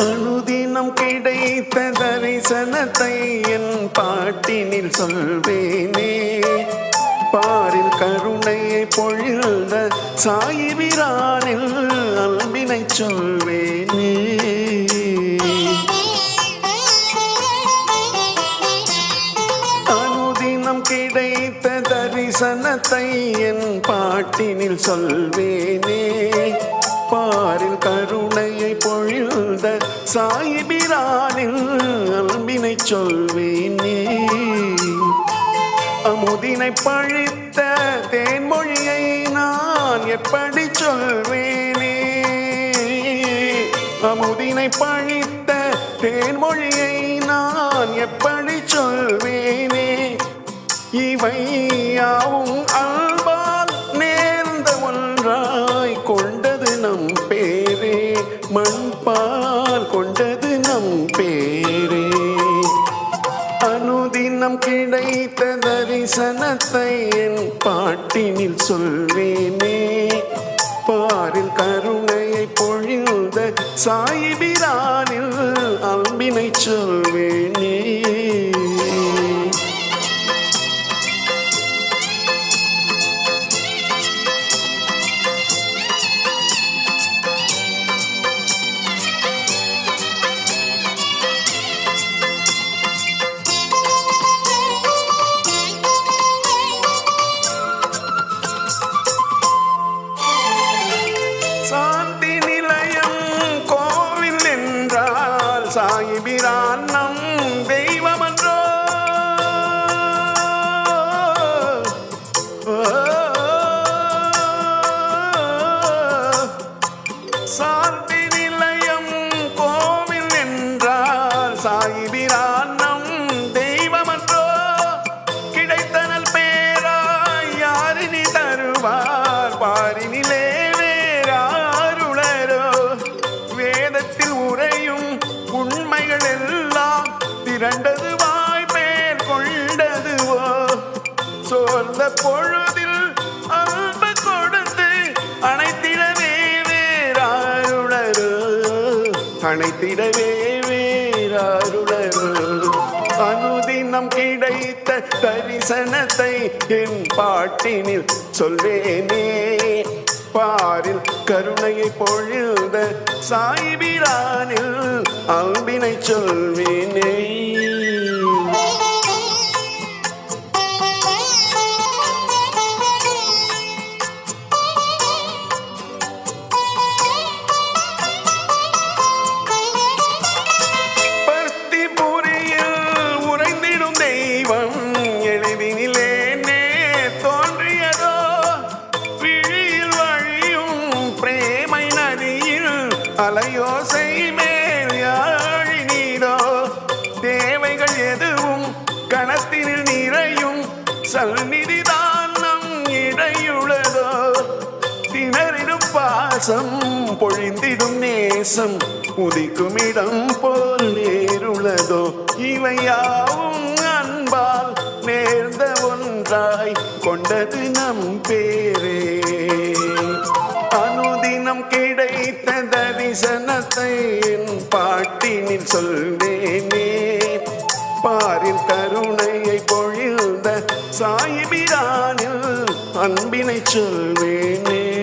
அனுதினம் கிடைத்த தரிசனத்தை என் பாட்டினில் சொல்வேனே. பாரில் கருணையை பொழிந்த சாயிபிரானில் அன்பினை சொல்வேனே. அனுதினம் கிடைத்த தரிசனத்தை என் பாட்டினில் சொல்வேனே. அப்பாரின் கருணையை பொழிந்த சாயிபிரானில் அன்பினை சொல்வேனே அமுதினை பழித்த தேன்மொழியை நான் எப்படி சொல்வேனே? அமுதினை பழித்த தேன்மொழியை நான் எப்படி சொல்வேனே? இவை யாவும் அல்பால் நேர்ந்த ஒன்றாய் கொண்டது நம் பேரே மண்பால் கொண்டது நம் பேரே. அனுதினம் கிடைத்த தரிசனத்தை என் பாட்டினில் சொல்வேனே. பாரில் கருணையை பொழிந்த சாயிபிரானில் சாயிபிரான் நம் சோர்ந்த பொழுதில் அன்பு கொடுத்து அனைத்திடவே வேறாருளரு அனைத்திடவே வேறாருளரு அனுதினம் கிடைத்த தரிசனத்தை என் பாட்டினில் சொல்வேனே. பாரில் கருணையை பொழுத சாய்பிரானில் அன்பினை சொல்வேனே. அலையோசை மேல் யாழி நீரோ? தேவைகள் எதுவும் கணத்தினில் நிறையும். சல்நிதிதான் நம் இடையுள்ளதோ திணறிடும் பாசம் பொழிந்திடும் நேசம் உதிக்கும் இடம் போல் நேருள்ளதோ இவையாவும் அன்பால் நேர்ந்த ஒன்றாய் கொண்டது நம் பேரே. அனுதினம் கிடைத்த தரிசனத்தை என் பாட்டினில் சொல்வேனே. பாரில் கருணையை பொழிந்த சாயிபிரானில் அன்பினை சொல்வேனே.